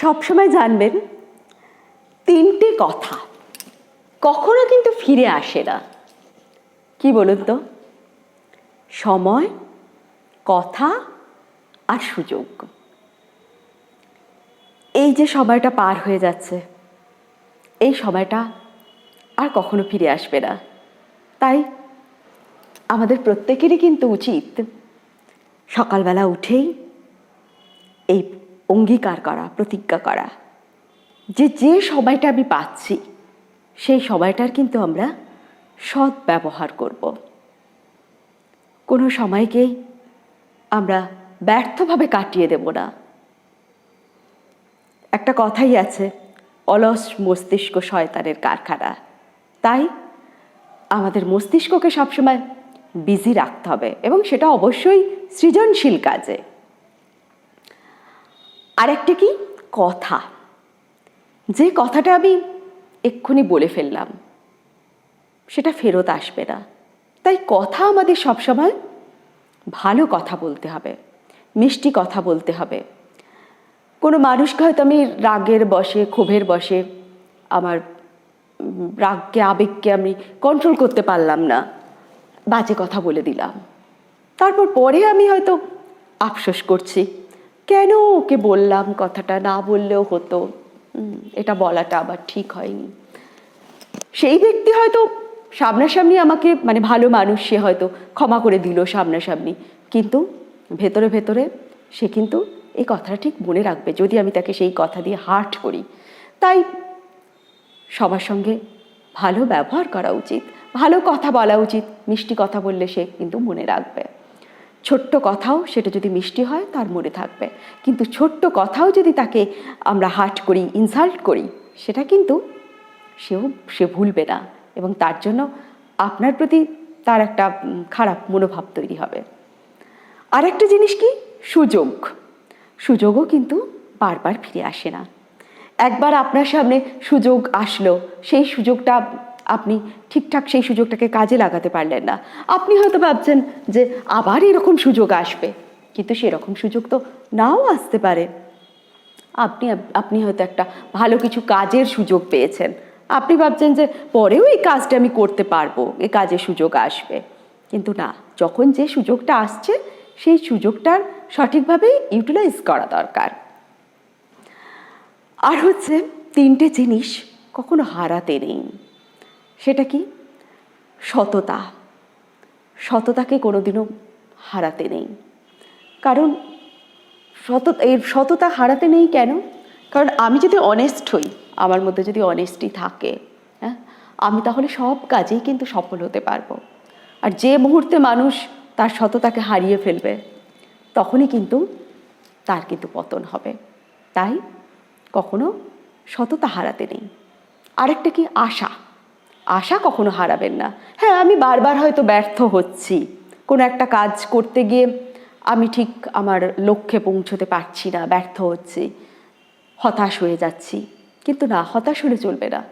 সবসময় জানবেন, তিনটে কথা কখনো কিন্তু ফিরে আসে না। কি বলুন তো? সময়, কথা আর সুযোগ। এই যে সময়টা পার হয়ে যাচ্ছে, এই সময়টা আর কখনো ফিরে আসবে না। তাই আমাদের প্রত্যেকেরই কিন্তু উচিত সকালবেলা উঠেই এই অঙ্গীকার করা, প্রতিজ্ঞা করা। যে যে সময়টা আমি পাচ্ছি, সেই সময়টার কিন্তু আমরা সৎ ব্যবহার করব। কোনো সময়কেই আমরা ব্যর্থভাবে কাটিয়ে দেব না। একটা কথাই আছে, অলস মস্তিষ্ক শয়তানের কারখানা। তাই আমাদের মস্তিষ্ককে সবসময় বিজি রাখতে হবে এবং সেটা অবশ্যই সৃজনশীল কাজে। আরেকটা কি? কথা। যে কথাটা আমি এক্ষুনি বলে ফেললাম, সেটা ফেরত আসবে না। তাই কথা আমাদের সবসময় ভালো কথা বলতে হবে, মিষ্টি কথা বলতে হবে। কোনো মানুষকে হয়তো আমি রাগের বসে ক্ষোভের বসে আমার রাগকে, আবেগকে আমি কন্ট্রোল করতে পারলাম না। বাজে কথা বলে দিলাম। তারপর পরে আমি হয়তো আফসোস করছি। কেন ওকে বললাম? কথাটা না বললেও হতো। এটা বলাটা আবার ঠিক হয়নি। সেই ব্যক্তি হয়তো সামনাসামনি আমাকে মানে ভালো মানুষ সে হয়তো ক্ষমা করে দিল সামনাসামনি। কিন্তু ভেতরে ভেতরে সে কিন্তু এই কথাটা ঠিক মনে রাখবে যদি আমি তাকে সেই কথা দিয়ে হার্ট করি। তাই সবার সঙ্গে ভালো ব্যবহার করা উচিত। ভালো কথা বলা উচিত। মিষ্টি কথা বললে সে কিন্তু মনে রাখবে। ছোট্ট কথাও সেটা যদি মিষ্টি হয়, তার মনে থাকবে। কিন্তু ছোট্ট কথাও যদি তাকে আমরা হার্ট করি ইনসাল্ট করি, সেটা কিন্তু সেও, সে ভুলবে না। এবং তার জন্য আপনার প্রতি তার একটা খারাপ মনোভাব তৈরি হবে। আর একটা জিনিস কি? সুযোগ। সুযোগও কিন্তু বারবার ফিরে আসে না। একবার আপনার সামনে সুযোগ আসলো, সেই সুযোগটা আপনি ঠিকঠাক সেই সুযোগটাকে কাজে লাগাতে পারলেন না। আপনি হয়তো ভাবছেন যে আবার এরকম সুযোগ আসবে, কিন্তু সেরকম সুযোগ তো নাও আসতে পারে। আপনি আপনি হয়তো একটা ভালো কিছু কাজের সুযোগ পেয়েছেন। আপনি ভাবছেন যে পরেও এই কাজটা আমি করতে পারব এই কাজের সুযোগ আসবে। কিন্তু না, যখন যে সুযোগটা আসছে, সেই সুযোগটার সঠিকভাবে ইউটিলাইজ করা দরকার। আর হচ্ছে তিনটে জিনিস কখনো হারাতে নেই। সেটা কি? সততা। সততাকে কোনোদিনও হারাতে নেই। কারণ সত এই সততা হারাতে নেই কেন? কারণ আমি যদি অনেস্ট হই, আমার মধ্যে যদি অনেস্টি থাকে হ্যাঁ আমি তাহলে সব কাজেই কিন্তু সফল হতে পারব। আর যে মুহূর্তে মানুষ তার সততাকে হারিয়ে ফেলবে, তখনই কিন্তু তার কিন্তু পতন হবে। তাই কখনো সততা হারাতে নেই। আরেকটা কি? আশা। আশা কখনো হারাবেন না। হ্যাঁ আমি বারবার হয়তো ব্যর্থ হচ্ছি। কোনো একটা কাজ করতে গিয়ে আমি ঠিক আমার লক্ষ্যে পৌঁছতে পারছি না, ব্যর্থ হচ্ছি, হতাশ হয়ে যাচ্ছি। কিন্তু না, হতাশ হলে চলবে না।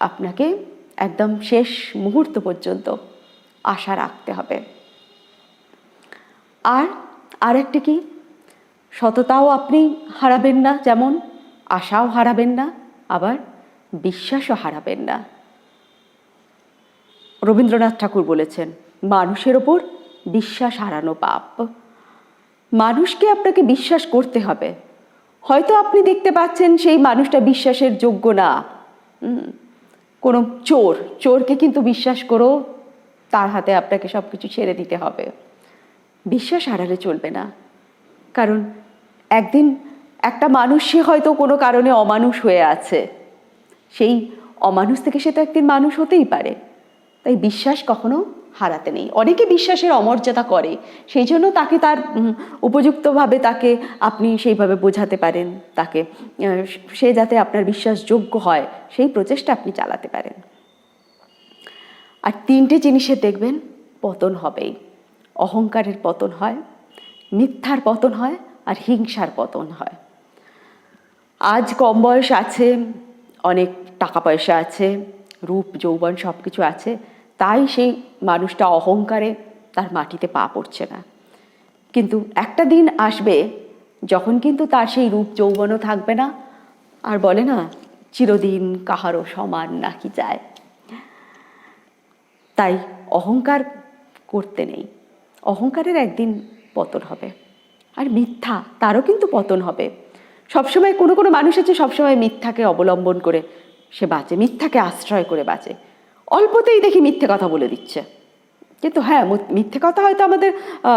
আপনাকে একদম শেষ মুহূর্ত পর্যন্ত আশা রাখতে হবে। আর আরেকটি কি? সততাও আপনি হারাবেন না, যেমন আশাও হারাবেন না, আবার বিশ্বাসও হারাবেন না। রবীন্দ্রনাথ ঠাকুর বলেছেন, মানুষের ওপর বিশ্বাস হারানো পাপ। মানুষকে আপনাকে বিশ্বাস করতে হবে। হয়তো আপনি দেখতে পাচ্ছেন সেই মানুষটা বিশ্বাসের যোগ্য না। কোনো চোর, চোরকে কিন্তু বিশ্বাস করো, তার হাতে আপনাকে সব কিছু ছেড়ে দিতে হবে। বিশ্বাস হারালে চলবে না। কারণ একদিন একটা মানুষ, সে হয়তো কোনো কারণে অমানুষ হয়ে আছে। সেই অমানুষ থেকে সে তো একদিন মানুষ হতেই পারে। তাই বিশ্বাস কখনো হারাতে নেই। অনেকে বিশ্বাসের অমর্যাদা করে সেই জন্য তাকে তার উপযুক্তভাবে তাকে আপনি সেইভাবে বোঝাতে পারেন, তাকে সে যাতে আপনার বিশ্বাসযোগ্য হয়, সেই প্রচেষ্টা আপনি চালাতে পারেন। আর তিনটে জিনিসের দেখবেন, পতন হবেই। অহংকারের পতন হয়, মিথ্যার পতন হয়, আর হিংসার পতন হয়। আজ কম বয়স আছে, অনেক টাকা পয়সা আছে, রূপ, যৌবন সব কিছু আছে তাই সেই মানুষটা অহংকারে তার মাটিতে পা পড়ছে না। কিন্তু একটা দিন আসবে যখন কিন্তু তার সেই রূপ যৌবনও থাকবে না। আর বলে না, চিরদিন কাহারও সমান নাকি যায়। তাই অহংকার করতে নেই। অহংকারের একদিন পতন হবে। আর মিথ্যা, তারও কিন্তু পতন হবে। সবসময় কোনো কোনো মানুষ আছে সবসময় মিথ্যাকে অবলম্বন করে। সে বাঁচে, মিথ্যাকে আশ্রয় করে বাঁচে। অল্পতেই দেখি মিথ্যে কথা বলে দিচ্ছে। কিন্তু হ্যাঁ মিথ্যে কথা হয়তো আমাদের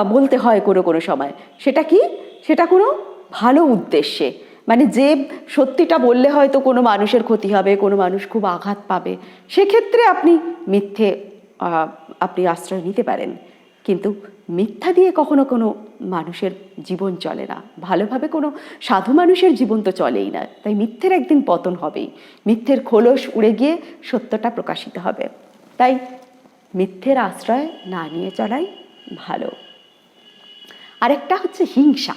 বলতে হয় কোনো কোনো সময়। সেটা কি? সেটা কোনো ভালো উদ্দেশ্যে। মানে যে সত্যিটা বললে হয়তো কোনো মানুষের ক্ষতি হবে, কোনো মানুষ খুব আঘাত পাবে। সেক্ষেত্রে আপনি মিথ্যে আপনি আশ্রয় নিতে পারেন। কিন্তু মিথ্যা দিয়ে কখনো কোনো মানুষের জীবন চলে না। ভালোভাবে কোনো সাধু মানুষের জীবন তো চলেই না। তাই মিথ্যের একদিন পতন হবেই। মিথ্যের খোলস উড়ে গিয়ে সত্যটা প্রকাশিত হবে। তাই মিথ্যের আশ্রয় না নিয়ে চলাই ভালো। আরেকটা হচ্ছে হিংসা।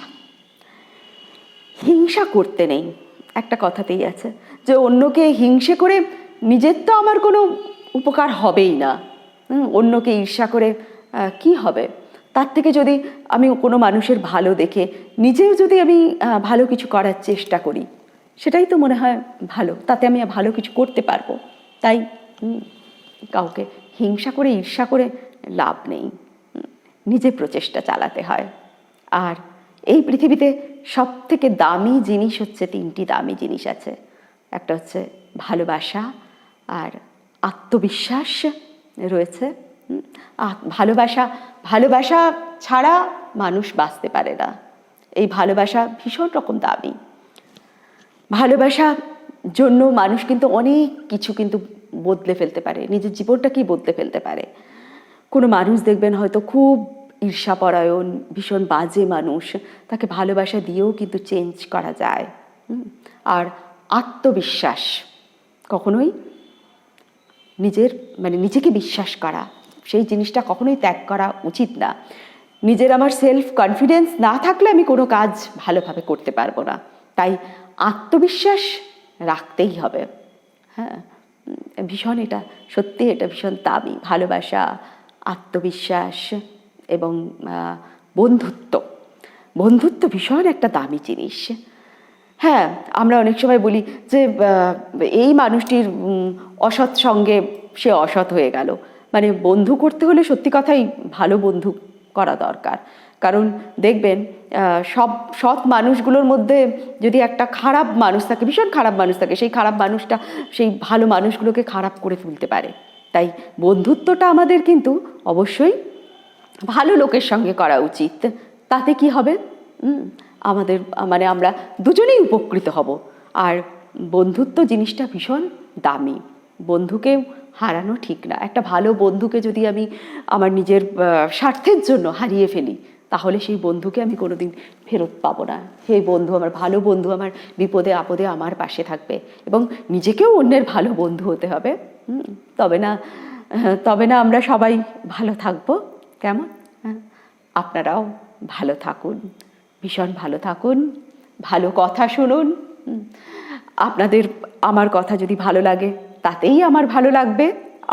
হিংসা করতে নেই। একটা কথাতেই আছে যে অন্যকে হিংসে করে নিজের তো আমার কোনো উপকার হবেই না। অন্যকে ঈর্ষা করে কি হবে? তার থেকে যদি আমি কোনো মানুষের ভালো দেখে, নিজেও যদি আমি ভালো কিছু করার চেষ্টা করি, সেটাই তো মনে হয় ভালো। তাতে আমি ভালো কিছু করতে পারব। তাই কাউকে হিংসা করে, ঈর্ষা করে লাভ নেই। নিজে প্রচেষ্টা চালাতে হয়। আর এই পৃথিবীতে সব থেকে দামি জিনিস হচ্ছে তিনটি দামি জিনিস আছে। একটা হচ্ছে ভালোবাসা আর আত্মবিশ্বাস রয়েছে। ভালোবাসা ভালোবাসা ছাড়া মানুষ বাঁচতে পারে না। এই ভালোবাসা ভীষণ রকম দামি। ভালোবাসা জন্য মানুষ কিন্তু অনেক কিছু কিন্তু বদলে ফেলতে পারে, নিজের জীবনটাকেই বদলে ফেলতে পারে। কোনো মানুষ দেখবেন হয়তো খুব ঈর্ষাপরায়ণ, ভীষণ বাজে মানুষ, তাকে ভালোবাসা দিয়েও কিন্তু চেঞ্জ করা যায়। আর আত্মবিশ্বাস, কখনোই নিজের মানে নিজেকে বিশ্বাস করা সেই জিনিসটা কখনোই ত্যাগ করা উচিত না। নিজের আমার সেলফ কনফিডেন্স না থাকলে আমি কোনো কাজ ভালোভাবে করতে পারব না। তাই আত্মবিশ্বাস রাখতেই হবে। হ্যাঁ ভীষণ এটা সত্যি এটা ভীষণ দামি। ভালোবাসা, আত্মবিশ্বাস এবং বন্ধুত্ব। বন্ধুত্ব ভীষণ একটা দামি জিনিস। হ্যাঁ আমরা অনেক সময় বলি যে এই মানুষটির অসৎ সঙ্গে সে অসৎ হয়ে গেল। মানে বন্ধু করতে হলে সত্যি কথাই ভালো বন্ধু করা দরকার। কারণ দেখবেন সব, সৎ মানুষগুলোর মধ্যে যদি একটা খারাপ মানুষ থাকে, ভীষণ খারাপ মানুষ থাকে, সেই খারাপ মানুষটা সেই ভালো মানুষগুলোকে খারাপ করে তুলতে পারে। তাই বন্ধুত্বটা আমাদের কিন্তু অবশ্যই ভালো লোকের সঙ্গে করা উচিত। তাতে কি হবে? আমাদের মানে আমরা দুজনেই উপকৃত হব। আর বন্ধুত্ব জিনিসটা ভীষণ দামি। বন্ধুকে হারানো ঠিক না। একটা ভালো বন্ধুকে যদি আমি আমার নিজের স্বার্থের জন্য হারিয়ে ফেলি, তাহলে সেই বন্ধুকে আমি কোনোদিন ফেরত পাবো না। সেই বন্ধু, আমার ভালো বন্ধু আমার বিপদে আপদে আমার পাশে থাকবে এবং নিজেকেও অন্যের ভালো বন্ধু হতে হবে। তবে না তবে না আমরা সবাই ভালো থাকব। কেমন? হ্যাঁ আপনারাও ভালো থাকুন, ভীষণ ভালো থাকুন, ভালো কথা শুনুন। আপনাদের, আমার কথা যদি ভালো লাগে তাতেই আমার ভালো লাগবে,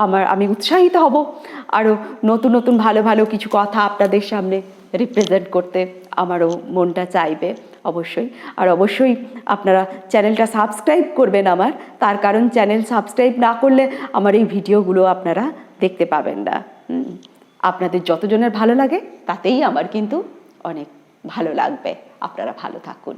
আমার, আমি উৎসাহিত হব। আরও নতুন নতুন, ভালো ভালো কিছু কথা আপনাদের সামনে রিপ্রেজেন্ট করতে আমারও মনটা চাইবে অবশ্যই। আর অবশ্যই আপনারা চ্যানেলটা সাবস্ক্রাইব করবেন আমার, তার কারণ চ্যানেল সাবস্ক্রাইব না করলে আমার এই ভিডিওগুলো আপনারা দেখতে পাবেন না। আপনাদের যতজনের ভালো লাগে তাতেই আমার কিন্তু অনেক ভালো লাগবে। আপনারা ভালো থাকুন।